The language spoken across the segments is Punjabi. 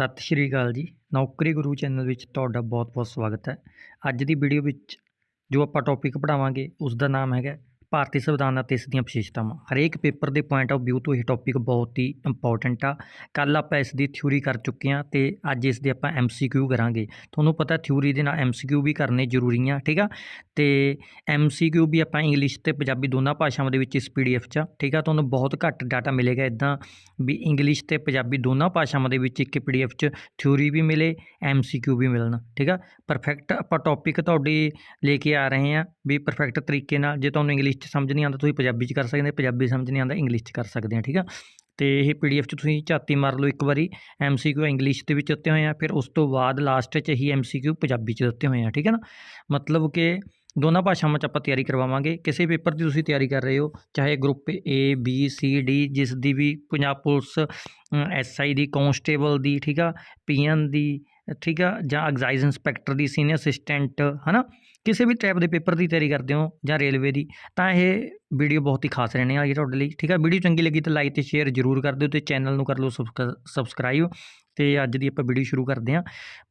ਸਤਿ ਸ਼੍ਰੀ ਅਕਾਲ ਜੀ। ਨੌਕਰੀ ਗੁਰੂ ਚੈਨਲ ਵਿੱਚ ਤੁਹਾਡਾ ਬਹੁਤ-ਬਹੁਤ ਸਵਾਗਤ ਹੈ। ਅੱਜ ਦੀ ਵੀਡੀਓ ਵਿੱਚ ਜੋ ਆਪਾਂ ਟੌਪਿਕ ਪੜ੍ਹਾਵਾਂਗੇ ਉਸ ਦਾ ਨਾਮ ਹੈਗਾ ਭਾਰਤੀ ਸੰਵਿਧਾਨ ਅਤੇ ਇਸ ਦੀਆਂ ਵਿਸ਼ੇਸ਼ਤਾਵਾਂ। ਹਰੇਕ ਪੇਪਰ ਦੇ ਪੁਆਇੰਟ ਆਫ ਵਿਊ ਤੋਂ ਇਹ ਟੌਪਿਕ ਬਹੁਤ ਹੀ ਇੰਪੋਰਟੈਂਟ ਆ। ਕੱਲ ਆਪਾਂ ਇਸ ਦੀ ਥਿਊਰੀ ਕਰ ਚੁੱਕੇ ਹਾਂ ਤੇ ਅੱਜ ਇਸ ਦੇ ਆਪਾਂ ਐਮਸੀਕਿਊ ਕਰਾਂਗੇ। ਤੁਹਾਨੂੰ ਪਤਾ ਥਿਊਰੀ ਦੇ ਨਾਲ ਐਮਸੀਕਿਊ ਵੀ ਕਰਨੇ ਜ਼ਰੂਰੀ ਆ ਠੀਕ ਆ? ਤੇ ਐਮਸੀਕਿਊ ਵੀ ਆਪਾਂ ਇੰਗਲਿਸ਼ ਤੇ ਪੰਜਾਬੀ ਦੋਨਾਂ ਭਾਸ਼ਾਵਾਂ ਦੇ ਵਿੱਚ ਇਸ ਪੀਡੀਐਫ 'ਚ ਆ, ਠੀਕ ਆ? ਤੁਹਾਨੂੰ ਬਹੁਤ ਘੱਟ ਡਾਟਾ ਮਿਲੇਗਾ ਇਦਾਂ ਵੀ ਇੰਗਲਿਸ਼ ਤੇ ਪੰਜਾਬੀ ਦੋਨਾਂ ਭਾਸ਼ਾਵਾਂ ਦੇ ਵਿੱਚ ਇੱਕ ਪੀਡੀਐਫ 'ਚ ਥਿਊਰੀ ਵੀ ਮਿਲੇ ਐਮਸੀਕਿਊ ਵੀ ਮਿਲਣ ਠੀਕ ਆ? ਪਰਫੈਕਟ ਆਪਾਂ ਟੌਪਿਕ ਤੁਹਾਡੀ ਲੈ ਕੇ ਆ ਰਹੇ ਹਾਂ ਵੀ ਪਰਫੈਕਟ ਤਰੀਕੇ ਨਾਲ ਜੇ ਤੁਹਾਨੂੰ ਇੰਗਲਿਸ਼ 'ਚ ਸਮਝ ਨਹੀਂ ਆਉਂਦਾ, ਤੁਸੀਂ ਪੰਜਾਬੀ 'ਚ ਕਰ ਸਕਦੇ ਪੰਜਾਬੀ ਸਮਝ ਨਹੀਂ ਆਉਂਦਾ ਇੰਗਲਿਸ਼ 'ਚ ਕਰ ਸਕਦੇ ਆ ਠੀਕ ਆ? ਤੇ ਇਹ ਪੀਡੀਐਫ 'ਚ ਤੁਸੀਂ ਝਾਤੀ ਮਾਰ ਲਓ ਇੱਕ ਵਾਰੀ ਐਮਸੀਕਿਊ ਇੰਗਲਿਸ਼ ਦੇ ਵਿੱਚ ਦਿੱਤੇ ਹੋਏ ਆ, ਫਿਰ ਉਸ ਤੋਂ ਬਾਅਦ ਲਾਸਟ 'ਚ ਹੀ ਐਮਸੀਕਿਊ ਪੰਜਾਬੀ 'ਚ ਦਿੱਤੇ ਹੋਏ ਆ, ਠੀਕ ਹੈ ਨਾ? ਮਤਲਬ ਕਿ ਦੋਨਾਂ ਭਾਸ਼ਾਵਾਂ 'ਚ ਆਪਾਂ ਤਿਆਰੀ ਕਰਵਾਵਾਂਗੇ, ਕਿਸੇ ਪੇਪਰ ਦੀ ਤੁਸੀਂ ਤਿਆਰੀ ਕਰ ਰਹੇ ਹੋ, ਚਾਹੇ group A B C D ਜਿਸ ਦੀ ਵੀ ਪੰਜਾਬ ਪੁਲਿਸ ਐਸਆਈ ਦੀ ਕਾਂਸਟੇਬਲ ਦੀ, ਠੀਕ ਆ ਪੀਐਨ ਦੀ, ਠੀਕ ਆ, ਜਾਂ ਐਗਜ਼ਾਈਜ਼ ਇੰਸਪੈਕਟਰ ਦੀ ਸੀਨੀਅਰ ਅਸਿਸਟੈਂਟ ਹਨਾ? ਕਿਸੇ ਵੀ ਟਾਈਪ ਦੇ ਪੇਪਰ ਦੀ ਤਿਆਰੀ ਕਰਦੇ ਹੋ ਜਾਂ ਰੇਲਵੇ ਦੀ, ਤਾਂ ਇਹ ਵੀਡੀਓ ਬਹੁਤ ਹੀ ਖਾਸ ਰਹਿਣੇ ਵਾਲੀ ਹੈ ਤੁਹਾਡੇ ਲਈ, ਠੀਕ ਆ? ਵੀਡੀਓ ਚੰਗੀ ਲੱਗੀ ਤਾਂ ਲਾਈਕ ਤੇ ਸ਼ੇਅਰ ਜ਼ਰੂਰ ਕਰ ਦਿਓ ਤੇ ਚੈਨਲ ਨੂੰ ਕਰ ਲਓ ਸਬਸਕ੍ਰਾਈਬ ਤੇ ਅੱਜ ਦੀ ਆਪਾਂ ਵੀਡੀਓ ਸ਼ੁਰੂ ਕਰਦੇ ਹਾਂ।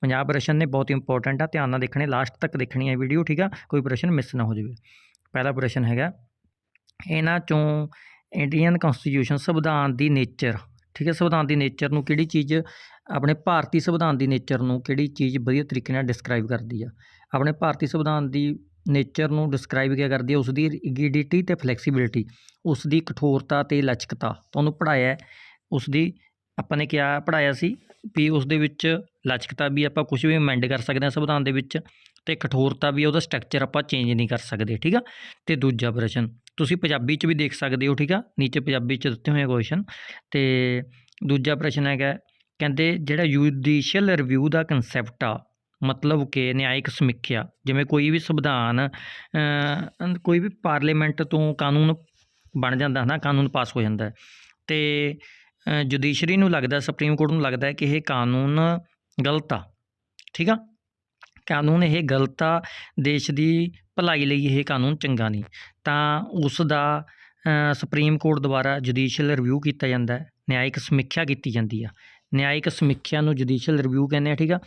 ਪੰਜਾਬ ਪ੍ਰਸ਼ਨ ਨੇ ਬਹੁਤ ਇੰਪੋਰਟੈਂਟ ਆ, ਧਿਆਨ ਨਾਲ ਦੇਖਣੇ ਲਾਸਟ ਤੱਕ ਦੇਖਣੀ ਹੈ ਵੀਡੀਓ ਠੀਕ ਆ? ਕੋਈ ਪ੍ਰਸ਼ਨ ਮਿਸ ਨਾ ਹੋ ਜਾਵੇ। ਪਹਿਲਾ ਪ੍ਰਸ਼ਨ ਹੈਗਾ, ਇਹਨਾਂ ਚੋਂ ਇੰਡੀਅਨ ਕਨਸਟੀਟਿਊਸ਼ਨ ਸੰਵਿਧਾਨ ਦੀ ਨੇਚਰ ਠੀਕ ਹੈ ਸੰਵਿਧਾਨ ਦੀ ਨੇਚਰ ਨੂੰ ਕਿਹੜੀ ਚੀਜ਼, ਆਪਣੇ ਭਾਰਤੀ ਸੰਵਿਧਾਨ ਦੀ ਨੇਚਰ ਨੂੰ ਕਿਹੜੀ ਚੀਜ਼ ਵਧੀਆ ਤਰੀਕੇ ਨਾਲ ਡਿਸਕ੍ਰਾਈਬ ਕਰਦੀ ਆ? ਆਪਣੇ ਭਾਰਤੀ ਸੰਵਿਧਾਨ ਦੀ ਨੇਚਰ ਨੂੰ ਡਿਸਕ੍ਰਾਈਬ ਕਿਆ ਕਰਦੀ ਹੈ? ਉਸ ਦੀ ਰਿਗਿਡਿਟੀ ਤੇ ਫਲੈਕਸੀਬਿਲਿਟੀ ਉਸ ਦੀ ਕਠੋਰਤਾ ਤੇ ਲਚਕਤਾ। ਤੁਹਾਨੂੰ ਪੜਾਇਆ ਉਸ ਦੀ ਆਪਾਂ ਨੇ ਕਿਹਾ ਪੜਾਇਆ ਸੀ? ਵੀ ਉਸ ਦੇ ਵਿੱਚ ਲਚਕਤਾ ਵੀ ਆਪਾਂ ਕੁਝ ਵੀ ਅਮੈਂਡ ਕਰ ਸਕਦੇ ਹਾਂ ਸੰਵਿਧਾਨ ਦੇ ਵਿੱਚ ਤੇ ਕਠੋਰਤਾ ਵੀ ਉਹਦਾ ਸਟਰਕਚਰ ਆਪਾਂ ਚੇਂਜ ਨਹੀਂ ਕਰ ਸਕਦੇ, ਠੀਕ ਆ? ਤੇ ਦੂਜਾ ਪ੍ਰਸ਼ਨ, ਤੁਸੀਂ ਪੰਜਾਬੀ ਚ ਵੀ ਦੇਖ ਸਕਦੇ ਹੋ, ਠੀਕ ਆ? ਨੀਚੇ ਪੰਜਾਬੀ ਚ ਦਿੱਤੇ ਹੋਏ ਕੁਐਸਚਨ ਤੇ ਦੂਜਾ ਪ੍ਰਸ਼ਨ ਹੈਗਾ, ਕਹਿੰਦੇ ਜਿਹੜਾ ਜੁਡੀਸ਼ੀਅਲ ਰਿਵਿਊ ਦਾ ਕਨਸੈਪਟ ਆ ਮਤਲਬ ਕਿ ਨਿਆਇਕ ਸਮੀਖਿਆ, ਜਿਵੇਂ ਕੋਈ ਵੀ ਸੰਵਿਧਾਨ ਕੋਈ ਵੀ ਪਾਰਲੀਮੈਂਟ ਤੋਂ ਕਾਨੂੰਨ ਬਣ ਜਾਂਦਾ ਹੈ ਨਾ ਕਾਨੂੰਨ ਪਾਸ ਹੋ ਜਾਂਦਾ ਹੈ। ਤੇ ਜੁਡੀਸ਼ਰੀ ਨੂੰ ਲੱਗਦਾ, ਸੁਪਰੀਮ ਕੋਰਟ ਨੂੰ ਲੱਗਦਾ ਕਿ ਇਹ ਕਾਨੂੰਨ ਗਲਤ ਆ, ਠੀਕ ਆ? ਕਾਨੂੰਨ ਇਹ ਗਲਤ ਆ, ਦੇਸ਼ ਦੀ ਭਲਾਈ ਲਈ ਇਹ ਕਾਨੂੰਨ ਚੰਗਾ ਨਹੀਂ। ਤਾਂ ਉਸ ਦਾ ਸੁਪਰੀਮ ਕੋਰਟ ਦੁਆਰਾ ਜੁਡੀਸ਼ੀਅਲ ਰਿਵਿਊ ਕੀਤਾ ਜਾਂਦਾ ਹੈ, ਨਿਆਇਕ ਸਮੀਖਿਆ ਕੀਤੀ ਜਾਂਦੀ ਆ। ਨਿਆਇਕ ਸਮੀਖਿਆ ਨੂੰ ਜੁਡੀਸ਼ੀਅਲ ਰਿਵਿਊ ਕਹਿੰਦੇ ਆ, ਠੀਕ ਆ?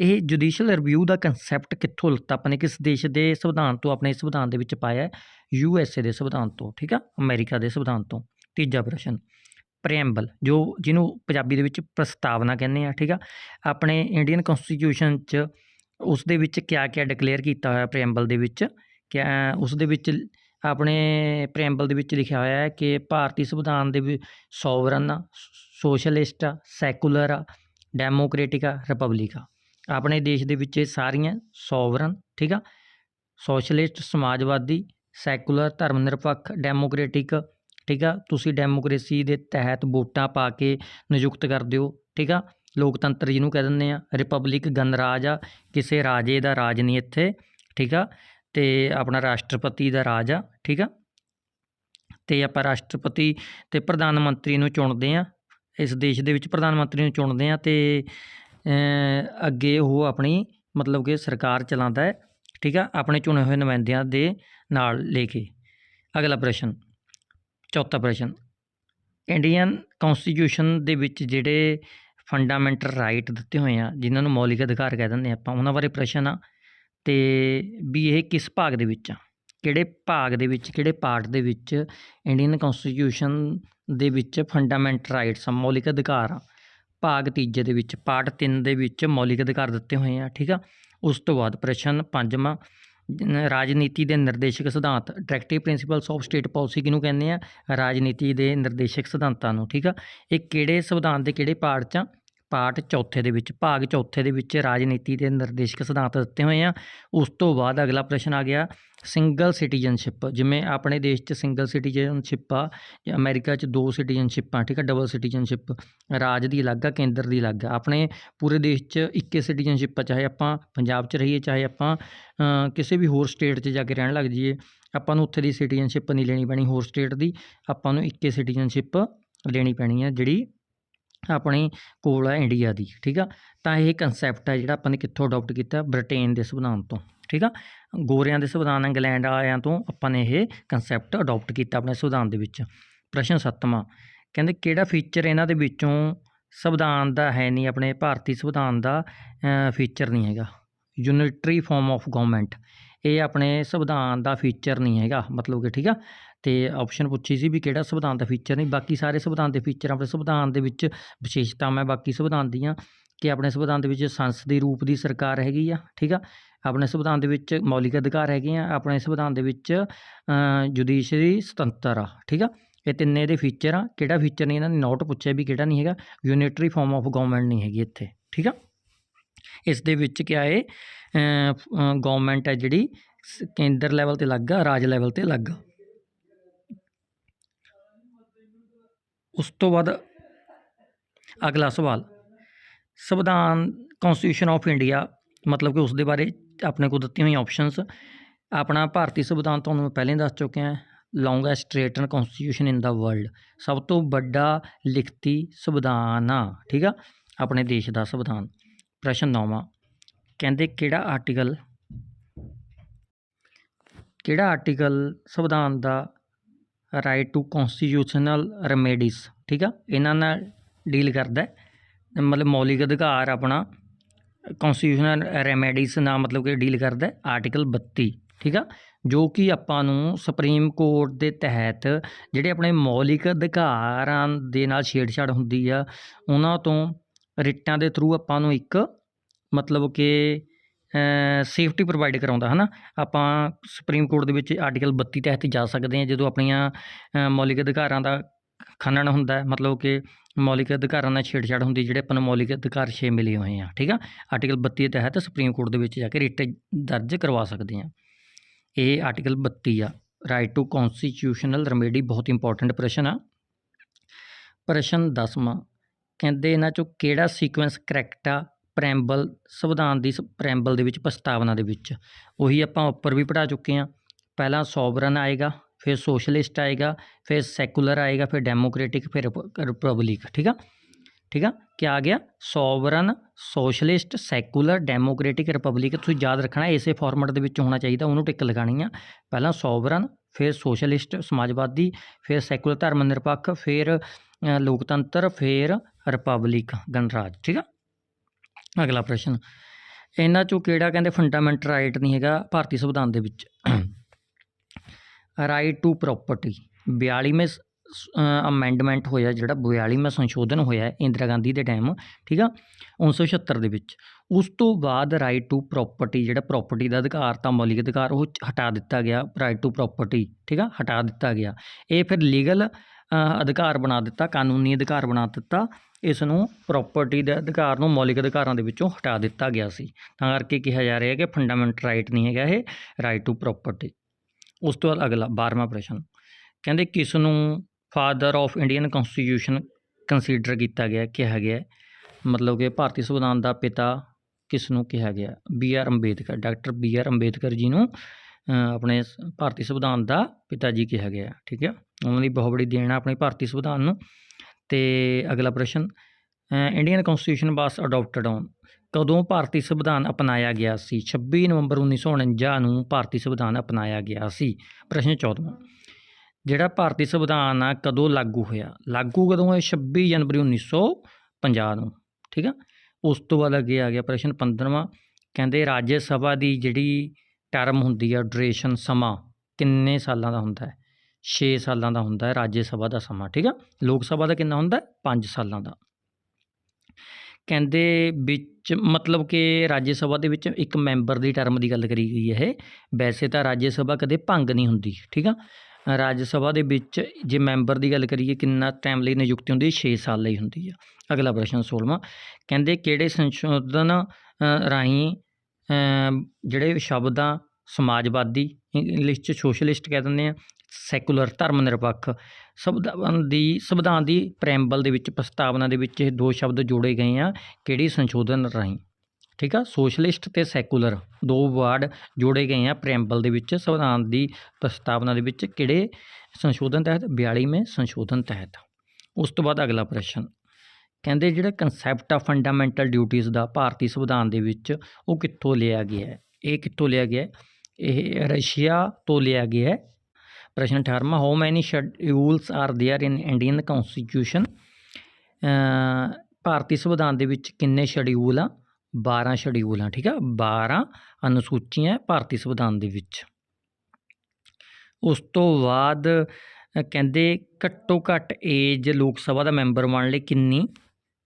ਇਹ ਜੁਡੀਸ਼ੀਅਲ ਰਿਵਿਊ ਦਾ ਕਨਸੈਪਟ ਕਿੱਥੋਂ ਲਿੱਤਾ? ਆਪਣੇ ਕਿਸ ਦੇਸ਼ ਦੇ ਸੰਵਿਧਾਨ ਤੋਂ, ਆਪਣੇ ਸੰਵਿਧਾਨ ਦੇ ਵਿੱਚ ਪਾਇਆ ਯੂ ਐਸ ਏ ਦੇ ਸੰਵਿਧਾਨ ਤੋਂ, ਠੀਕ ਆ? ਅਮਰੀਕਾ ਦੇ ਸੰਵਿਧਾਨ ਤੋਂ। ਤੀਜਾ ਪ੍ਰਸ਼ਨ ਪ੍ਰੈਂਬਲ ਜੋ ਜਿਹਨੂੰ ਪੰਜਾਬੀ ਦੇ ਵਿੱਚ ਪ੍ਰਸਤਾਵਨਾ ਕਹਿੰਦੇ ਆ, ਠੀਕ ਆ? ਆਪਣੇ ਇੰਡੀਅਨ ਕਨਸਟੀਟਿਊਸ਼ਨ 'ਚ ਉਸ ਦੇ ਵਿੱਚ ਕਿਆ ਕਿਆ ਡਿਕਲੇਅਰ ਕੀਤਾ ਹੋਇਆ ਪ੍ਰੈਂਬਲ ਦੇ ਵਿੱਚ? ਕਿਆ, ਉਸ ਦੇ ਵਿੱਚ ਆਪਣੇ ਪ੍ਰੈਂਬਲ ਦੇ ਵਿੱਚ ਲਿਖਿਆ ਹੋਇਆ ਹੈ ਕਿ ਭਾਰਤੀ ਸੰਵਿਧਾਨ ਦੇ ਵਿੱਚ ਸੋਵਰਨ ਆ ਸੋਸ਼ਲਿਸਟ ਆ, ਸੈਕੂਲਰ ਆ, ਡੈਮੋਕ੍ਰੇਟਿਕ ਆ, ਰਿਪਬਲਿਕ ਆ। ਆਪਣੇ ਦੇਸ਼ ਦੇ ਵਿੱਚ ਇਹ ਸਾਰੀਆਂ ਸੋਵਰਨ, ਠੀਕ ਆ? ਸੋਸ਼ਲਿਸਟ, ਸਮਾਜਵਾਦੀ, ਸੈਕੂਲਰ ਧਰਮ ਨਿਰਪੱਖ ਡੈਮੋਕ੍ਰੇਟਿਕ, ਠੀਕ ਆ? ਤੁਸੀਂ ਡੈਮੋਕ੍ਰੇਸੀ ਦੇ ਤਹਿਤ ਵੋਟਾਂ ਪਾ ਕੇ ਨਿਯੁਕਤ ਕਰਦੇ ਹੋ, ਠੀਕ ਆ? ਲੋਕਤੰਤਰ ਜਿਹਨੂੰ ਕਹਿ ਦਿੰਦੇ ਆ, ਰਿਪਬਲਿਕ ਗਣਰਾਜ ਆ, ਕਿਸੇ ਰਾਜੇ ਦਾ ਰਾਜ ਨਹੀਂ ਇੱਥੇ, ਠੀਕ ਆ? ਤੇ ਆਪਣਾ ਰਾਸ਼ਟਰਪਤੀ ਦਾ ਰਾਜ ਆ, ਠੀਕ ਆ? ਤੇ ਆਪਾਂ ਰਾਸ਼ਟਰਪਤੀ ਤੇ ਪ੍ਰਧਾਨ ਮੰਤਰੀ ਨੂੰ ਚੁਣਦੇ ਆ, ਇਸ ਦੇਸ਼ ਦੇ ਵਿੱਚ ਪ੍ਰਧਾਨ ਮੰਤਰੀ ਨੂੰ ਚੁਣਦੇ ਆ ਤੇ ਅੱਗੇ ਉਹ ਆਪਣੀ ਮਤਲਬ ਕਿ ਸਰਕਾਰ ਚਲਾਉਂਦਾ ਹੈ, ਠੀਕ ਆ? ਆਪਣੇ ਚੁਣੇ ਹੋਏ ਨੁਮਾਇੰਦਿਆਂ ਦੇ ਨਾਲ ਲੈ ਕੇ। ਅਗਲਾ ਪ੍ਰਸ਼ਨ, ਚੌਥਾ ਪ੍ਰਸ਼ਨ, ਇੰਡੀਅਨ ਕਨਸਟੀਟਿਊਸ਼ਨ ਦੇ ਵਿੱਚ ਜਿਹੜੇ ਫੰਡਾਮੈਂਟਲ ਰਾਈਟ ਦਿੱਤੇ ਹੋਏ ਆ, ਜਿਨ੍ਹਾਂ ਨੂੰ ਮੌਲਿਕ ਅਧਿਕਾਰ ਕਹਿ ਦਿੰਦੇ ਆਪਾਂ, ਉਹਨਾਂ ਬਾਰੇ ਪ੍ਰਸ਼ਨ ਆ। ਅਤੇ ਵੀ ਇਹ ਕਿਸ ਭਾਗ ਦੇ ਵਿੱਚ ਆ? ਕਿਹੜੇ ਭਾਗ ਦੇ ਵਿੱਚ, ਕਿਹੜੇ ਪਾਰਟ ਦੇ ਵਿੱਚ ਇੰਡੀਅਨ ਕਨਸਟੀਟਿਊਸ਼ਨ ਦੇ ਵਿੱਚ ਫੰਡਾਮੈਂਟ ਰਾਈਟਸ ਆ, ਮੌਲਿਕ ਅਧਿਕਾਰ ਆ? ਭਾਗ ਤੀਜੇ ਦੇ ਵਿੱਚ, ਪਾਰਟ 3 ਦੇ ਵਿੱਚ ਮੌਲਿਕ ਅਧਿਕਾਰ ਦਿੱਤੇ ਹੋਏ ਆ, ਠੀਕ ਆ? ਉਸ ਤੋਂ ਬਾਅਦ ਪ੍ਰਸ਼ਨ ਪੰਜਵਾਂ ਰਾਜਨੀਤੀ ਦੇ ਨਿਰਦੇਸ਼ਕ ਸਿਧਾਂਤ directive principles of state policy ਕਿਹਨੂੰ ਕਹਿੰਦੇ ਆ? ਰਾਜਨੀਤੀ ਦੇ ਨਿਰਦੇਸ਼ਕ ਸਿਧਾਂਤਾਂ ਨੂੰ, ਠੀਕ ਆ? ਇਹ ਕਿਹੜੇ ਸੰਵਿਧਾਨ ਦੇ ਕਿਹੜੇ ਪਾਰਟ 'ਚ ਆ? ਪਾਠ ਚੌਥੇ ਦੇ ਵਿੱਚ, ਭਾਗ ਚੌਥੇ ਦੇ ਵਿੱਚ ਰਾਜਨੀਤੀ ਦੇ ਨਿਰਦੇਸ਼ਕ ਸਿਧਾਂਤ ਦਿੱਤੇ ਹੋਏ ਆ। ਉਸ ਤੋਂ ਬਾਅਦ ਅਗਲਾ ਪ੍ਰਸ਼ਨ ਆ ਗਿਆ ਸਿੰਗਲ ਸਿਟੀਜ਼ਨਸ਼ਿਪ ਜਿਵੇਂ ਆਪਣੇ ਦੇਸ਼ 'ਚ ਸਿੰਗਲ ਸਿਟੀਜ਼ਨਸ਼ਿਪ ਆ ਜਾਂ ਅਮਰੀਕਾ 'ਚ ਦੋ ਸਿਟੀਜਨਸ਼ਿਪ ਆ, ਠੀਕ ਆ ਡਬਲ ਸਿਟੀਜ਼ਨਸ਼ਿਪ ਰਾਜ ਦੀ ਅਲੱਗ ਆ, ਕੇਂਦਰ ਦੀ ਅਲੱਗ ਆ। ਆਪਣੇ ਪੂਰੇ ਦੇਸ਼ 'ਚ ਇੱਕੇ ਸਿਟੀਜ਼ਨਸ਼ਿਪ ਆ, ਚਾਹੇ ਆਪਾਂ ਪੰਜਾਬ 'ਚ ਰਹੀਏ, ਚਾਹੇ ਆਪਾਂ ਕਿਸੇ ਵੀ ਹੋਰ ਸਟੇਟ 'ਚ ਜਾ ਕੇ ਰਹਿਣ ਲੱਗ ਜਾਈਏ, ਆਪਾਂ ਨੂੰ ਉੱਥੇ ਦੀ ਸਿਟੀਜ਼ਨਸ਼ਿਪ ਨਹੀਂ ਲੈਣੀ ਪੈਣੀ, ਹੋਰ ਸਟੇਟ ਦੀ ਆਪਾਂ ਨੂੰ ਇੱਕੇ ਸਿਟੀਜ਼ਨਸ਼ਿਪ ਲੈਣੀ ਪੈਣੀ ਆ, ਜਿਹੜੀ ਆਪਣੇ ਕੋਲ ਹੈ ਇੰਡੀਆ ਦੀ, ਠੀਕ ਆ? ਤਾਂ ਇਹ ਕਨਸੈਪਟ ਹੈ ਜਿਹੜਾ ਆਪਾਂ ਨੇ ਕਿੱਥੋਂ ਅਡਾਪਟ ਕੀਤਾ? ਬ੍ਰਿਟੇਨ ਦੇ ਸੰਵਿਧਾਨ ਤੋਂ, ਠੀਕ ਆ? ਗੋਰਿਆਂ ਦੇ ਸੰਵਿਧਾਨ ਇੰਗਲੈਂਡ ਵਾਲਿਆਂ ਤੋਂ ਆਪਾਂ ਨੇ ਇਹ ਕਨਸੈਪਟ ਅਡਾਪਟ ਕੀਤਾ ਆਪਣੇ ਸੰਵਿਧਾਨ ਦੇ ਵਿੱਚ। ਪ੍ਰਸ਼ਨ ਸੱਤਵਾਂ, ਕਹਿੰਦੇ ਕਿਹੜਾ ਫੀਚਰ ਇਹਨਾਂ ਦੇ ਵਿੱਚੋਂ ਸੰਵਿਧਾਨ ਦਾ ਹੈ ਨਹੀਂ, ਆਪਣੇ ਭਾਰਤੀ ਸੰਵਿਧਾਨ ਦਾ ਫੀਚਰ ਨਹੀਂ ਹੈਗਾ? ਯੂਨਿਟਰੀ ਫਾਰਮ ਆਫ ਗਵਰਨਮੈਂਟ ਇਹ ਆਪਣੇ ਸੰਵਿਧਾਨ ਦਾ ਫੀਚਰ ਨਹੀਂ ਹੈਗਾ, ਮਤਲਬ ਕਿ ਠੀਕ ਆ? ਤੇ ਆਪਸ਼ਨ ਪੁੱਛੀ ਸੀ ਵੀ ਕਿਹੜਾ ਸੰਵਿਧਾਨ ਦਾ ਫੀਚਰ ਨਹੀਂ ਬਾਕੀ ਸਾਰੇ ਸੰਵਿਧਾਨ ਦੇ ਫੀਚਰ ਆਪਣੇ ਸੰਵਿਧਾਨ ਦੇ ਵਿੱਚ ਵਿਸ਼ੇਸ਼ਤਾਵਾਂ ਬਾਕੀ ਸੰਵਿਧਾਨ ਦੀਆਂ ਕਿ ਆਪਣੇ ਸੰਵਿਧਾਨ ਦੇ ਵਿੱਚ ਸੰਸਦੀ ਰੂਪ ਦੀ ਸਰਕਾਰ ਹੈਗੀ ਆ, ਠੀਕ ਆ? ਆਪਣੇ ਸੰਵਿਧਾਨ ਦੇ ਵਿੱਚ ਮੌਲਿਕ ਅਧਿਕਾਰ ਹੈਗੇ ਆ, ਆਪਣੇ ਸੰਵਿਧਾਨ ਦੇ ਵਿੱਚ ਜੁਡੀਸ਼ਰੀ ਸੁਤੰਤਰ ਆ, ਠੀਕ ਆ? ਇਹ ਤਿੰਨੇ ਦੇ ਫੀਚਰ ਆ, ਕਿਹੜਾ ਫੀਚਰ ਨਹੀਂ ਇਹਨਾਂ ਨੇ ਨੋਟ ਪੁੱਛਿਆ ਵੀ ਕਿਹੜਾ ਨਹੀਂ ਹੈਗਾ ਯੂਨਿਟਰੀ ਫਾਰਮ ਆਫ ਗਵਰਨਮੈਂਟ ਨਹੀਂ ਹੈਗੀ ਇੱਥੇ, ਠੀਕ ਆ? ਇਸ ਦੇ ਵਿੱਚ ਕਿਆ ਹੈ ਗਵਰਨਮੈਂਟ ਹੈ ਜਿਹੜੀ ਸ- ਕੇਂਦਰ ਲੈਵਲ ਤੇ ਅਲੱਗ ਆ, ਰਾਜ ਲੈਵਲ ਤੇ ਅਲੱਗ। ਉਸ ਤੋਂ ਬਾਅਦ ਅਗਲਾ ਸਵਾਲ, ਸੰਵਿਧਾਨ ਕਨਸਟੀਟਿਊਸ਼ਨ ਆਫ ਇੰਡੀਆ ਮਤਲਬ ਕਿ ਉਸ ਦੇ ਬਾਰੇ ਆਪਣੇ ਕੋਲ ਦਿੱਤੀਆਂ ਹੋਈਆਂ ਆਪਸ਼ਨਸ ਆਪਣਾ ਭਾਰਤੀ ਸੰਵਿਧਾਨ ਤੁਹਾਨੂੰ ਮੈਂ ਪਹਿਲਾਂ ਹੀ ਦੱਸ ਚੁੱਕਿਆ ਹਾਂ longest written constitution in the world ਸਭ ਤੋਂ ਵੱਡਾ ਲਿਖਤੀ ਸੰਵਿਧਾਨ ਆ, ਠੀਕ ਆ, ਆਪਣੇ ਦੇਸ਼ ਦਾ ਸੰਵਿਧਾਨ। ਪ੍ਰਸ਼ਨ ਨੌਵਾਂ, ਕਹਿੰਦੇ ਕਿਹੜਾ ਆਰਟੀਕਲ ਕਿਹੜਾ ਆਰਟੀਕਲ ਸੰਵਿਧਾਨ ਦਾ ਰਾਈਟ ਟੂ ਕਨਸਟੀਟਿਊਸ਼ਨਲ ਰੈਮੇਡੀਜ਼ ਠੀਕ ਆ? ਇਹਨਾਂ ਨਾਲ ਡੀਲ ਕਰਦਾ ਮਤਲਬ ਮੌਲਿਕ ਅਧਿਕਾਰ ਆਪਣਾ ਕਨਸਟੀਟਿਊਸ਼ਨਲ ਰੈਮੇਡੀਜ਼ ਨਾਲ ਮਤਲਬ ਕਿ ਡੀਲ ਕਰਦਾ ਆਰਟੀਕਲ 32 ਠੀਕ ਆ? ਜੋ ਕਿ ਆਪਾਂ ਨੂੰ ਸੁਪਰੀਮ ਕੋਰਟ ਦੇ ਤਹਿਤ ਜਿਹੜੇ ਆਪਣੇ ਮੌਲਿਕ ਅਧਿਕਾਰਾਂ ਦੇ ਨਾਲ ਛੇੜਛਾੜ ਹੁੰਦੀ ਆ, ਉਹਨਾਂ ਤੋਂ ਰਿਟਾਂ ਦੇ ਥਰੂ ਆਪਾਂ ਨੂੰ ਇੱਕ ਮਤਲਬ ਕਿ ਸੇਫਟੀ ਪ੍ਰੋਵਾਈਡ ਕਰਾਉਂਦਾ ਹੈ ਨਾ ਆਪਾਂ ਸੁਪਰੀਮ ਕੋਰਟ ਦੇ ਵਿੱਚ ਆਰਟੀਕਲ 32 ਤਹਿਤ ਜਾ ਸਕਦੇ ਹਾਂ, ਜਦੋਂ ਆਪਣੀਆਂ ਮੌਲਿਕ ਅਧਿਕਾਰਾਂ ਦਾ ਖੰਡਨ ਹੁੰਦਾ ਹੈ ਮਤਲਬ ਕਿ ਮੌਲਿਕ ਅਧਿਕਾਰਾਂ ਨਾਲ ਛੇੜਛਾੜ ਹੁੰਦੀ, ਜਿਹੜੇ ਆਪਾਂ ਨੂੰ ਮੌਲਿਕ ਅਧਿਕਾਰ ਛੇ ਮਿਲੇ ਹੋਏ ਆ, ਠੀਕ ਆ? ਆਰਟੀਕਲ 32 ਦੇ ਤਹਿਤ ਸੁਪਰੀਮ ਕੋਰਟ ਦੇ ਵਿੱਚ ਜਾ ਕੇ ਰਿਟ ਦਰਜ ਕਰਵਾ ਸਕਦੇ ਹਾਂ। ਇਹ ਆਰਟੀਕਲ 32 ਆ। ਰਾਈਟ ਟੂ ਕਨਸਟੀਟਿਊਸ਼ਨਲ ਰੈਮੇਡੀ ਬਹੁਤ ਇੰਪੋਰਟੈਂਟ ਪ੍ਰਸ਼ਨ ਆ। ਪ੍ਰਸ਼ਨ 10ਵਾਂ ਕਹਿੰਦੇ ਇਹਨਾਂ ਚੋਂ ਕਿਹੜਾ ਸੀਕੁਐਂਸ ਕਰੈਕਟ ਆ? ਪ੍ਰੈਂਬਲ ਸੰਵਿਧਾਨ ਦੀ ਪ੍ਰੈਂਬਲ ਦੇ ਵਿੱਚ, ਪ੍ਰਸਤਾਵਨਾ ਦੇ ਵਿੱਚ। ਉਹੀ ਆਪਾਂ ਉੱਪਰ ਵੀ ਪੜ੍ਹਾ ਚੁੱਕੇ ਹਾਂ। ਪਹਿਲਾਂ ਸੋਵਰਨ ਆਏਗਾ, ਫਿਰ ਸੋਸ਼ਲਿਸਟ ਆਏਗਾ, ਫਿਰ ਸੈਕੂਲਰ ਆਏਗਾ, ਫਿਰ ਡੈਮੋਕ੍ਰੈਟਿਕ ਫਿਰ ਰਿਪਬਲਿਕ ਠੀਕ ਆ? ਠੀਕ ਆ? ਕੀ ਆ ਗਿਆ? Sovereign socialist secular democratic republic ਤੁਸੀਂ ਯਾਦ ਰੱਖਣਾ, ਇਸੇ ਫਾਰਮੈਟ ਦੇ ਵਿੱਚ ਹੋਣਾ ਚਾਹੀਦਾ, ਉਹਨੂੰ ਟਿਕ ਲਗਾਣੀ ਆ। ਪਹਿਲਾਂ ਸੋਵਰਨ ਫਿਰ ਸੋਸ਼ਲਿਸਟ ਸਮਾਜਵਾਦੀ, ਫਿਰ ਸੈਕੂਲਰ ਧਰਮ ਨਿਰਪੱਖ, ਫਿਰ ਲੋਕਤੰਤਰ, ਫਿਰ ਰਿਪਬਲਿਕ ਗਣਰਾਜ, ਠੀਕ ਆ? ਅਗਲਾ ਪ੍ਰਸ਼ਨ। ਇਹਨਾਂ ਚੋਂ ਕਿਹੜਾ ਕਹਿੰਦੇ ਫੰਡਾਮੈਂਟਲ ਰਾਈਟ ਨਹੀਂ ਹੈਗਾ ਭਾਰਤੀ ਸੰਵਿਧਾਨ ਦੇ ਵਿੱਚ? ਰਾਈਟ ਟੂ ਪ੍ਰਾਪਰਟੀ 42ਵੇਂ ਅਮੈਂਡਮੈਂਟ ਹੋਇਆ ਜਿਹੜਾ 42ਵਾਂ ਸੰਸ਼ੋਧਨ ਹੋਇਆ ਇੰਦਰਾ ਗਾਂਧੀ ਦੇ ਟਾਈਮ ਠੀਕ ਆ? 1976 ਦੇ ਵਿੱਚ। ਉਸ ਤੋਂ ਬਾਅਦ ਰਾਈਟ ਟੂ ਪ੍ਰਾਪਰਟੀ ਜਿਹੜਾ ਪ੍ਰਾਪਰਟੀ ਦਾ ਅਧਿਕਾਰ, ਤਾਂ ਮੌਲਿਕ ਅਧਿਕਾਰ ਉਹ ਹਟਾ ਦਿੱਤਾ ਗਿਆ। ਰਾਈਟ ਟੂ ਪ੍ਰਾਪਰਟੀ ਠੀਕ ਆ? ਹਟਾ ਦਿੱਤਾ ਗਿਆ। ਇਹ ਫਿਰ ਲੀਗਲ ਅਧਿਕਾਰ ਬਣਾ ਦਿੱਤਾ, ਕਾਨੂੰਨੀ ਅਧਿਕਾਰ ਬਣਾ ਦਿੱਤਾ। ਇਸ ਨੂੰ ਪ੍ਰਾਪਰਟੀ ਦੇ ਅਧਿਕਾਰ ਨੂੰ ਮੌਲਿਕ ਅਧਿਕਾਰਾਂ ਦੇ ਵਿੱਚੋਂ ਹਟਾ ਦਿੱਤਾ ਗਿਆ ਸੀ। ਤਾਂ ਕਰਕੇ ਕਿਹਾ ਜਾ ਰਿਹਾ ਹੈ ਕਿ ਫੰਡਾਮੈਂਟਲ ਰਾਈਟ ਨਹੀਂ ਹੈਗਾ ਇਹ ਰਾਈਟ ਟੂ ਪ੍ਰਾਪਰਟੀ ਉਸ ਤੋਂ ਬਾਅਦ ਅਗਲਾ 12ਵਾਂ ਪ੍ਰਸ਼ਨ। ਕਹਿੰਦੇ ਕਿਸ ਨੂੰ father of Indian constitution consider ਕੀਤਾ ਗਿਆ, ਕਿਹਾ ਗਿਆ ਮਤਲਬ ਕਿ ਭਾਰਤੀ ਸੰਵਿਧਾਨ ਦਾ ਪਿਤਾ ਕਿਸ ਨੂੰ ਕਿਹਾ ਗਿਆ? B R Ambedkar, doctor B R Ambedkar ji ਨੂੰ ਆਪਣੇ ਭਾਰਤੀ ਸੰਵਿਧਾਨ ਦਾ ਪਿਤਾ ਜੀ ਕਿਹਾ ਗਿਆ, ਠੀਕ ਹੈ? ਉਹਨਾਂ ਦੀ ਬਹੁਤ ਬੜੀ ਦੇਣ ਆ ਆਪਣੇ ਭਾਰਤੀ ਸੰਵਿਧਾਨ ਨੂੰ। ਤੇ ਅਗਲਾ ਪ੍ਰਸ਼ਨ Indian constitution was adopted on ਕਦੋਂ ਭਾਰਤੀ ਸੰਵਿਧਾਨ ਅਪਣਾਇਆ ਗਿਆ ਸੀ? 26 ਨਵੰਬਰ 1949 ਨੂੰ ਭਾਰਤੀ ਸੰਵਿਧਾਨ ਅਪਣਾਇਆ ਗਿਆ ਸੀ। ਪ੍ਰਸ਼ਨ 14ਵਾਂ ਜਿਹੜਾ ਭਾਰਤੀ ਸੰਵਿਧਾਨ ਆ ਕਦੋਂ ਲਾਗੂ ਹੋਇਆ? ਲਾਗੂ ਕਦੋਂ ਹੋਇਆ? 26 ਜਨਵਰੀ 1950 ਨੂੰ, ਠੀਕ ਆ? ਉਸ ਤੋਂ ਬਾਅਦ ਅੱਗੇ ਆ ਗਿਆ ਪ੍ਰਸ਼ਨ 15ਵਾਂ ਕਹਿੰਦੇ ਰਾਜ ਸਭਾ ਦੀ ਜਿਹੜੀ ਟਰਮ ਹੁੰਦੀ ਆ ਡਿਊਰੇਸ਼ਨ ਸਮਾਂ, ਕਿੰਨੇ ਸਾਲਾਂ ਦਾ ਹੁੰਦਾ ਹੈ? 6 ਸਾਲਾਂ ਦਾ ਹੁੰਦਾ ਹੈ ਰਾਜ ਸਭਾ ਦਾ ਸਮਾਂ, ਠੀਕ ਆ ਲੋਕ ਸਭਾ ਦਾ ਕਿੰਨਾ ਹੁੰਦਾ ਹੈ? 5 ਸਾਲਾਂ ਦਾ। ਕਹਿੰਦੇ ਵਿੱਚ ਮਤਲਬ ਕਿ ਰਾਜ ਸਭਾ ਦੇ ਵਿੱਚ ਇੱਕ ਮੈਂਬਰ ਦੀ ਟਰਮ ਦੀ ਗੱਲ ਕਰੀ ਗਈ ਹੈ ਇਹ। ਵੈਸੇ ਤਾਂ ਰਾਜ ਸਭਾ ਕਦੇ ਭੰਗ ਨਹੀਂ ਹੁੰਦੀ, ਠੀਕ ਆ? ਰਾਜ ਸਭਾ ਦੇ ਵਿੱਚ ਜੇ ਮੈਂਬਰ ਦੀ ਗੱਲ ਕਰੀਏ, ਕਿੰਨਾ ਟਾਈਮ ਲਈ ਨਿਯੁਕਤੀ ਹੁੰਦੀ ਹੈ? 6 ਸਾਲ ਲਈ ਹੁੰਦੀ ਆ ਅਗਲਾ ਪ੍ਰਸ਼ਨ 16ਵਾਂ ਕਹਿੰਦੇ ਕਿਹੜੇ ਸੰਸ਼ੋਧਨ ਰਾਹੀਂ ਜਿਹੜੇ ਸ਼ਬਦ ਆ ਸਮਾਜਵਾਦੀ ਇੰਗਲਿਸ਼ ਚ ਸੋਸ਼ਲਿਸਟ ਕਹਿ ਦਿੰਦੇ ਆ, ਸੈਕੂਲਰ ਧਰਮ ਨਿਰਪੱਖ ਸੰਵਿਧਾਨ ਦੀ ਸੰਵਿਧਾਨ ਦੀ ਪ੍ਰੈਂਬਲ ਦੇ ਵਿੱਚ, ਪ੍ਰਸਤਾਵਨਾ ਦੇ ਵਿੱਚ ਇਹ ਦੋ ਸ਼ਬਦ ਜੋੜੇ ਗਏ ਆ ਕਿਹੜੀ ਸੰਸ਼ੋਧਨ ਰਾਹੀਂ। ਠੀਕ ਆ? ਸੋਸ਼ਲਿਸਟ ਤੇ ਸੈਕੂਲਰ ਦੋ ਵਰਡ ਜੋੜੇ ਗਏ ਆ ਪ੍ਰੈਂਬਲ ਦੇ ਵਿੱਚ, ਸੰਵਿਧਾਨ ਦੀ ਪ੍ਰਸਤਾਵਨਾ ਦੇ ਵਿੱਚ ਕਿਹੜੇ ਸੰਸ਼ੋਧਨ ਤਹਿਤ? 42ਵੇਂ ਸੰਸ਼ੋਧਨ ਤਹਿਤ। ਉਸ ਤੋਂ ਬਾਅਦ ਅਗਲਾ ਪ੍ਰਸ਼ਨ। ਕਹਿੰਦੇ ਜਿਹੜਾ ਕਨਸੈਪਟ ਆ ਫੰਡਾਮੈਂਟਲ ਡਿਊਟੀਆਂ ਦਾ ਭਾਰਤੀ ਸੰਵਿਧਾਨ ਦੇ ਵਿੱਚ ਉਹ ਕਿੱਥੋਂ ਲਿਆ ਗਿਆ? ਹੈ ਇਹ ਕਿੱਥੋਂ ਲਿਆ ਗਿਆ? ਹੈ ਇਹ ਰਸ਼ੀਆ ਤੋਂ ਲਿਆ ਗਿਆ ਹੈ ਪ੍ਰਸ਼ਨ 18ਵਾਂ how many schedules are there in Indian constitution ਭਾਰਤੀ ਸੰਵਿਧਾਨ ਦੇ ਵਿੱਚ ਕਿੰਨੇ ਸ਼ਡਿਊਲ ਆ 12 ਸ਼ਡਿਊਲ ਆ ਠੀਕ ਆ 12 ਅਨੁਸੂਚੀਆਂ ਭਾਰਤੀ ਸੰਵਿਧਾਨ ਦੇ ਵਿੱਚ ਉਸ ਤੋਂ ਬਾਅਦ ਅ, ਕਹਿੰਦੇ ਘੱਟੋ ਘੱਟ ਏਜ ਲੋਕ ਸਭਾ ਦਾ ਮੈਂਬਰ ਬਣਨ ਲਈ ਕਿੰਨੀ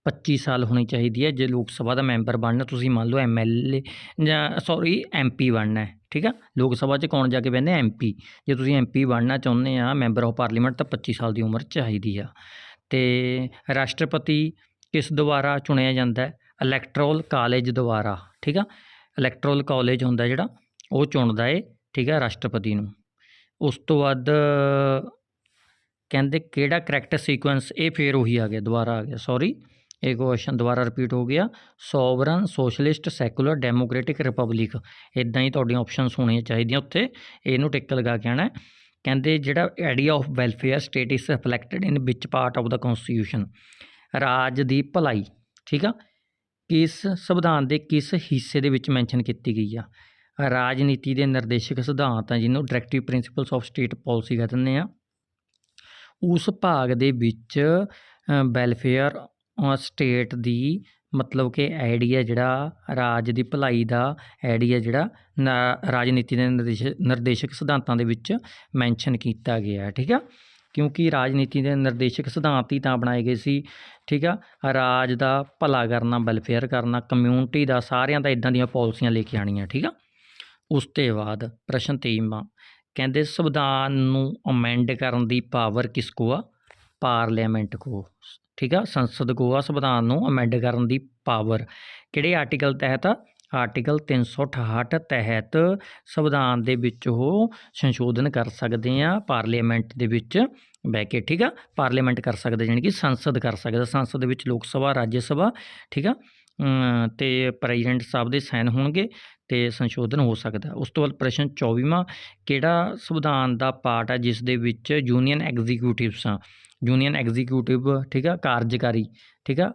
25 ਸਾਲ ਹੋਣੀ ਚਾਹੀਦੀ ਹੈ, ਜੇ ਲੋਕ ਸਭਾ ਦਾ ਮੈਂਬਰ ਬਣਨਾ, ਤੁਸੀਂ ਮੰਨ ਲਓ ਐਮਐਲਏ ਜਾਂ ਸੌਰੀ ਐਮਪੀ ਬਣਨਾ ਹੈ, ਠੀਕ ਆ? ਲੋਕ ਸਭਾ 'ਚ ਕੌਣ ਜਾ ਕੇ ਬਹਿੰਦੇ? ਐਮਪੀ ਜੇ ਤੁਸੀਂ ਐਮਪੀ ਬਣਨਾ ਚਾਹੁੰਦੇ ਆ, ਮੈਂਬਰ ਆਫ ਪਾਰਲੀਮੈਂਟ, ਤਾਂ 25 ਸਾਲ ਦੀ ਉਮਰ ਚਾਹੀਦੀ ਆ। ਤੇ ਰਾਸ਼ਟਰਪਤੀ ਕਿਸ ਦੁਆਰਾ ਚੁਣਿਆ ਜਾਂਦਾ ਹੈ? ਇਲੈਕਟਰਲ ਕਾਲਜ ਦੁਆਰਾ, ਠੀਕ ਆ? ਇਲੈਕਟਰਲ ਕਾਲਜ ਹੁੰਦਾ ਜਿਹੜਾ, ਉਹ ਚੁਣਦਾ ਏ, ਠੀਕ ਆ, ਰਾਸ਼ਟਰਪਤੀ ਨੂੰ। ਉਸ ਤੋਂ ਬਾਅਦ ਕਹਿੰਦੇ ਕਿਹੜਾ ਕਰੈਕਟ ਸੀਕੁਐਂਸ, ਇਹ ਫੇਰ ਉਹੀ ਆ ਗਿਆ, ਦੁਬਾਰਾ ਆ ਗਿਆ, ਸੌਰੀ। ਇਹ ਕੁਐਸਚਨ ਦੁਬਾਰਾ ਰਿਪੀਟ ਹੋ ਗਿਆ। Sovereign socialist secular democratic republic. ਇਦਾਂ ਹੀ ਤੁਹਾਡੀਆਂ ਆਪਸ਼ਨਸ ਹੋਣੀਆਂ ਚਾਹੀਦੀਆਂ ਉੱਥੇ। ਇਹਨੂੰ ਟਿਕ ਲਗਾ ਕੇ ਆਣਾ ਕਹਿੰਦੇ ਜਿਹੜਾ idea of welfare state is reflected in which part of the constitution ਰਾਜ ਦੀ ਭਲਾਈ, ਠੀਕ ਆ? ਕਿਸ ਸੰਵਿਧਾਨ ਦੇ ਕਿਸ ਹਿੱਸੇ ਦੇ ਵਿੱਚ ਮੈਂਸ਼ਨ ਕੀਤੀ ਗਈ ਆ? ਰਾਜਨੀਤੀ ਦੇ ਨਿਰਦੇਸ਼ਕ ਸਿਧਾਂਤ ਆ ਜਿਹਨੂੰ directive principles of state policy ਕਹਿ ਦਿੰਦੇ ਆ। ਉਸ ਭਾਗ ਦੇ ਵਿੱਚ ਵੈਲਫੇਅਰ ਸਟੇਟ ਦੀ ਮਤਲਬ ਕਿ ਆਈਡੀਆ ਜਿਹੜਾ, ਰਾਜ ਦੀ ਭਲਾਈ ਦਾ ਆਈਡੀਆ ਜਿਹੜਾ ਨਾ- ਰਾਜਨੀਤੀ ਦੇ ਨਿਰਦੇਸ਼, ਨਿਰਦੇਸ਼ਕ ਸਿਧਾਂਤਾਂ ਦੇ ਵਿੱਚ ਮੈਂਸ਼ਨ ਕੀਤਾ ਗਿਆ ਠੀਕ ਆ? ਕਿਉਂਕਿ ਰਾਜਨੀਤੀ ਦੇ ਨਿਰਦੇਸ਼ਕ ਸਿਧਾਂਤ ਹੀ ਤਾਂ ਬਣਾਏ ਗਏ ਸੀ, ਠੀਕ ਆ? ਰਾਜ ਦਾ ਭਲਾ ਕਰਨਾ ਵੈਲਫੇਅਰ ਕਰਨਾ ਕਮਿਊਨਿਟੀ ਦਾ ਸਾਰਿਆਂ ਦਾ ਇਦਾਂ ਦੀਆਂ ਪਾਲਿਸੀਆਂ ਲੈ ਕੇ ਆਉਣੀਆਂ, ਠੀਕ ਆ? ਉਸ ਤੋਂ ਬਾਅਦ ਪ੍ਰਸ਼ਨ ਤੇਈਵਾਂ ਕਹਿੰਦੇ ਸੰਵਿਧਾਨ ਨੂੰ ਅਮੈਂਡ ਕਰਨ ਦੀ ਪਾਵਰ ਕਿਸ ਕੋ ਆ? ਪਾਰਲੀਮੈਂਟ ਕੋ ਠੀਕ ਆ ਸੰਸਦ ਗੋਆ ਸੰਵਿਧਾਨ ਨੂੰ ਅਮੈਂਡ ਕਰਨ ਦੀ ਪਾਵਰ ਕਿਹੜੇ ਆਰਟੀਕਲ ਤਹਿਤ? ਆ ਆਰਟੀਕਲ 368 ਤਹਿਤ ਸੰਵਿਧਾਨ ਦੇ ਵਿੱਚ ਉਹ ਸੰਸ਼ੋਧਨ ਕਰ ਸਕਦੇ ਆ ਪਾਰਲੀਮੈਂਟ ਦੇ ਵਿੱਚ ਬਹਿ ਕੇ ਠੀਕ ਆ ਪਾਰਲੀਮੈਂਟ ਕਰ ਸਕਦੇ ਜਾਣੀ ਕਿ ਸੰਸਦ ਕਰ ਸਕਦਾ ਸੰਸਦ ਦੇ ਵਿੱਚ ਲੋਕ ਸਭਾ ਰਾਜ ਸਭਾ ਠੀਕ ਆ ਅਮ, ਤੇ ਪ੍ਰੈਜ਼ੀਡੈਂਟ ਸਾਹਿਬ ਦੇ ਸਾਈਨ ਹੋਣਗੇ ਤੇ ਸੰਸ਼ੋਧਨ ਹੋ ਸਕਦਾ। ਉਸ ਤੋਂ ਬਾਅਦ ਪ੍ਰਸ਼ਨ 24ਵਾਂ ਕਿਹੜਾ ਸੰਵਿਧਾਨ ਦਾ ਪਾਰਟ ਹੈ ਜਿਸ ਦੇ ਵਿੱਚ ਯੂਨੀਅਨ ਐਗਜ਼ੀਕਿਊਟਿਵਸ ਆ ਯੂਨੀਅਨ ਐਗਜ਼ੀਕਿਊਟਿਵ ਠੀਕ ਆ, ਕਾਰਜਕਾਰੀ, ਠੀਕ ਆ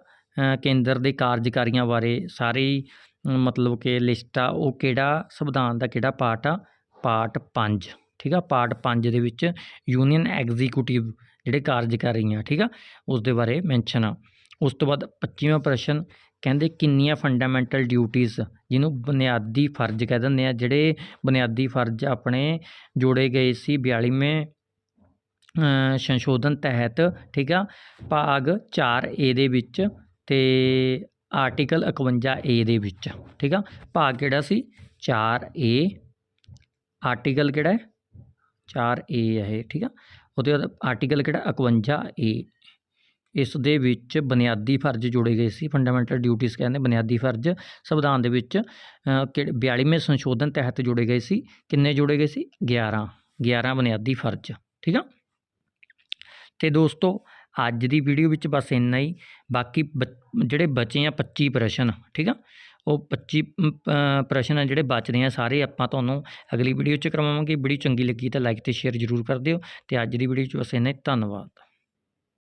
ਕੇਂਦਰ ਦੇ ਕਾਰਜਕਾਰੀਆਂ ਬਾਰੇ ਸਾਰੇ ਮਤਲਬ ਕਿ ਲਿਸਟ ਆ, ਉਹ ਕਿਹੜਾ ਸੰਵਿਧਾਨ ਦਾ ਕਿਹੜਾ ਪਾਰਟ ਆ? ਪਾਰਟ 5 ਠੀਕ ਆ, ਪਾਰਟ 5 ਦੇ ਵਿੱਚ ਯੂਨੀਅਨ ਐਗਜ਼ੀਕਿਊਟਿਵ ਜਿਹੜੇ ਕਾਰਜਕਾਰੀ ਆ ਠੀਕ ਆ ਉਸ ਦੇ ਬਾਰੇ ਮੈਂਸ਼ਨ ਆ। ਉਸ ਤੋਂ ਬਾਅਦ 25ਵਾਂ ਪ੍ਰਸ਼ਨ, ਕਹਿੰਦੇ ਕਿੰਨੀਆਂ ਫੰਡਾਮੈਂਟਲ ਡਿਊਟੀਆਂ ਜਿਹਨੂੰ ਬੁਨਿਆਦੀ ਫਰਜ਼ ਕਹਿ ਦਿੰਦੇ ਆ, ਜਿਹੜੇ ਬੁਨਿਆਦੀ ਫਰਜ਼ ਆਪਣੇ ਜੋੜੇ ਗਏ ਸੀ 42ਵੇਂ ਸੰਸ਼ੋਧਨ ਤਹਿਤ ਠੀਕ ਆ? ਭਾਗ 4 ਏ ਦੇ ਵਿੱਚ ਤੇ ਆਰਟੀਕਲ 51 ਏ ਦੇ ਵਿੱਚ ਠੀਕ ਆ? ਭਾਗ ਕਿਹੜਾ ਸੀ? 4 ਏ ਆਰਟੀਕਲ ਕਿਹੜਾ ਹੈ? 4 ਏ ਹੈ ਇਹ ਠੀਕ ਆ? ਉਹਦੇ ਬਾਅਦ ਆਰਟੀਕਲ ਕਿਹੜਾ? 51 ਏ ਇਸ ਦੇ ਵਿੱਚ ਬੁਨਿਆਦੀ ਫਰਜ਼ ਜੋੜੇ ਗਏ ਸੀ ਫੰਡਾਮੈਂਟਲ ਡਿਊਟੀਆਂ ਕਹਿੰਦੇ ਬੁਨਿਆਦੀ ਫਰਜ਼। ਸੰਵਿਧਾਨ ਦੇ ਵਿੱਚ ਅ, ਕਿਹੜੇ 42ਵੇਂ ਸੰਸ਼ੋਧਨ ਤਹਿਤ ਜੋੜੇ ਗਏ ਸੀ ਕਿੰਨੇ ਜੋੜੇ ਗਏ ਸੀ? 11 11 ਬੁਨਿਆਦੀ ਫਰਜ਼ ਠੀਕ ਆ? ਅਤੇ ਦੋਸਤੋ, ਅੱਜ ਦੀ ਵੀਡੀਓ ਵਿੱਚ ਬਸ ਇੰਨਾ ਹੀ। ਬਾਕੀ ਬ- ਜਿਹੜੇ ਬਚੇ ਆ 25 ਪ੍ਰਸ਼ਨ, ਠੀਕ ਆ? ਉਹ 25 ਪ੍ਰਸ਼ਨ ਆ ਜਿਹੜੇ ਬਚਦੇ ਆ ਸਾਰੇ ਆਪਾਂ ਤੁਹਾਨੂੰ ਅਗਲੀ ਵੀਡੀਓ 'ਚ ਕਰਵਾਵਾਂਗੇ ਵੀਡੀਓ ਚੰਗੀ ਲੱਗੀ ਤਾਂ ਲਾਈਕ ਤੇ ਸ਼ੇਅਰ ਜ਼ਰੂਰ ਕਰ ਦਿਓ। ਤੇ ਅੱਜ ਦੀ ਵੀਡੀਓ 'ਚ ਬਸ ਇੰਨਾ ਹੀ। ਧੰਨਵਾਦ।